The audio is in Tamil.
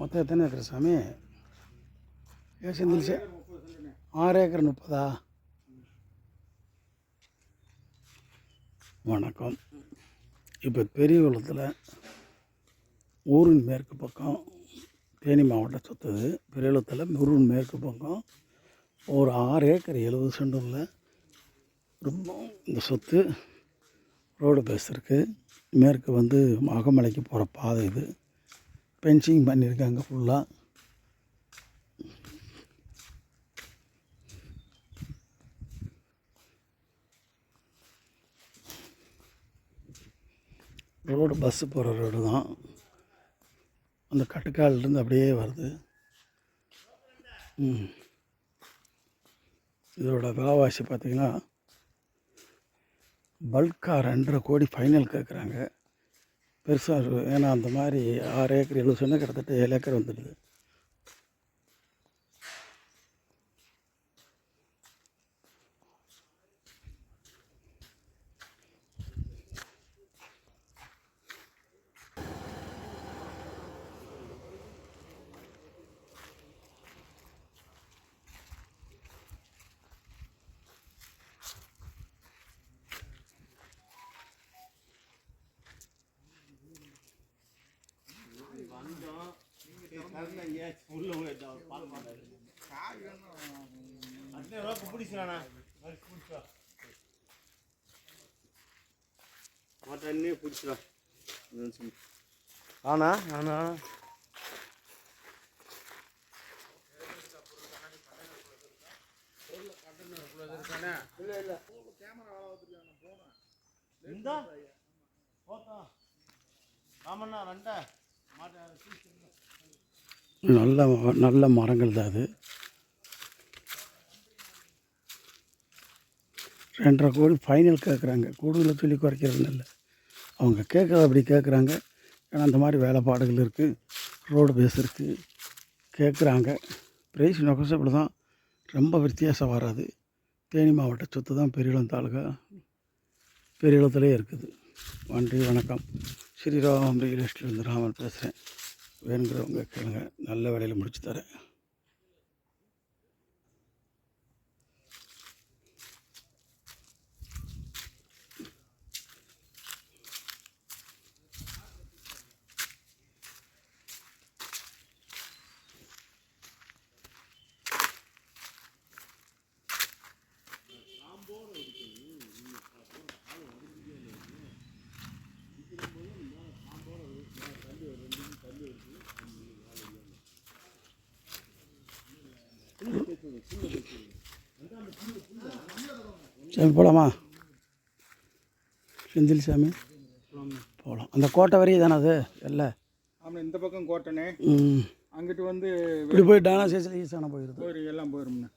மொத்தம் எத்தனை ஏக்கர் சாமி? ஏ செந்தில் ஆறு ஏக்கர் முப்பதா? வணக்கம். இப்போ பெரியகுளத்தில் ஊரின் மேற்கு பக்கம் தேனி மாவட்டம் சுற்றுது பெரியகுளத்தில் ஊரின் மேற்கு பக்கம் ஒரு ஆறு ஏக்கர் எழுபது சென்டில் ரொம்ப இந்த சொத்து ரோடு பேஸ் இருக்குது மேற்கு வந்து மகமலைக்கு போகிற பாதை இது. பென்சிங் பண்ணியிருக்காங்க ஃபுல்லாக ரோடு பஸ்ஸு போகிற ரோடு தான். அந்த கட்டுக்கால்லேருந்து அப்படியே வருது. இதோட விலைவாசி பார்த்திங்கன்னா பல்காக ரெண்டரை கோடி ஃபைனல் கேட்குறாங்க. பெருசாக இருக்கும் ஏன்னா அந்த மாதிரி ஆறு ஏக்கர் எழுபது சொன்னால் கிட்டத்தட்ட ஏழு ஏக்கர் வந்துடுது. மாட்டே பிடிச்சிடா. ஆனா ஆனா. இந்தா. போத்தா. ஆமாண்ணா ரெண்டா மாட்டேன் நல்ல நல்ல மரங்கள் தான் அது. ரெண்டரை கோடி ஃபைனல் கேட்குறாங்க கூடுதலாக சொல்லி குறைக்கிறது இல்லை. அவங்க கேட்குறது அப்படி கேட்குறாங்க ஏன்னா அந்த மாதிரி வேலைப்பாடுகள் இருக்குது ரோடு பேஸ் இருக்குது கேட்குறாங்க ப்ரைஸ் இப்படி தான். ரொம்ப வித்தியாசம் வராது. தேனி மாவட்ட சொத்து தான் பெரியளம் தாலுகா. பெரியளத்துலேயே இருக்குது. நன்றி வணக்கம். ஸ்ரீராம் ரியல் எஸ்டேட்லேருந்து ராமன் பேசுகிறேன் வேணுங்கிறவங்க கேளுங்க. நல்ல வேலையில் முடிச்சு தரேன். சாமி போகலாமா செந்தில் சாமி. போகலாம் அந்த கோட்டை வரையும் தானே அது? இல்லை. ஆமாம் இந்த பக்கம் கோட்டனே ம். அங்கிட்டு வந்து இப்படி போய் டானா சேசில் ஈஸான போயிடுது போயிரு எல்லாம் போயிரும்ண்ணே.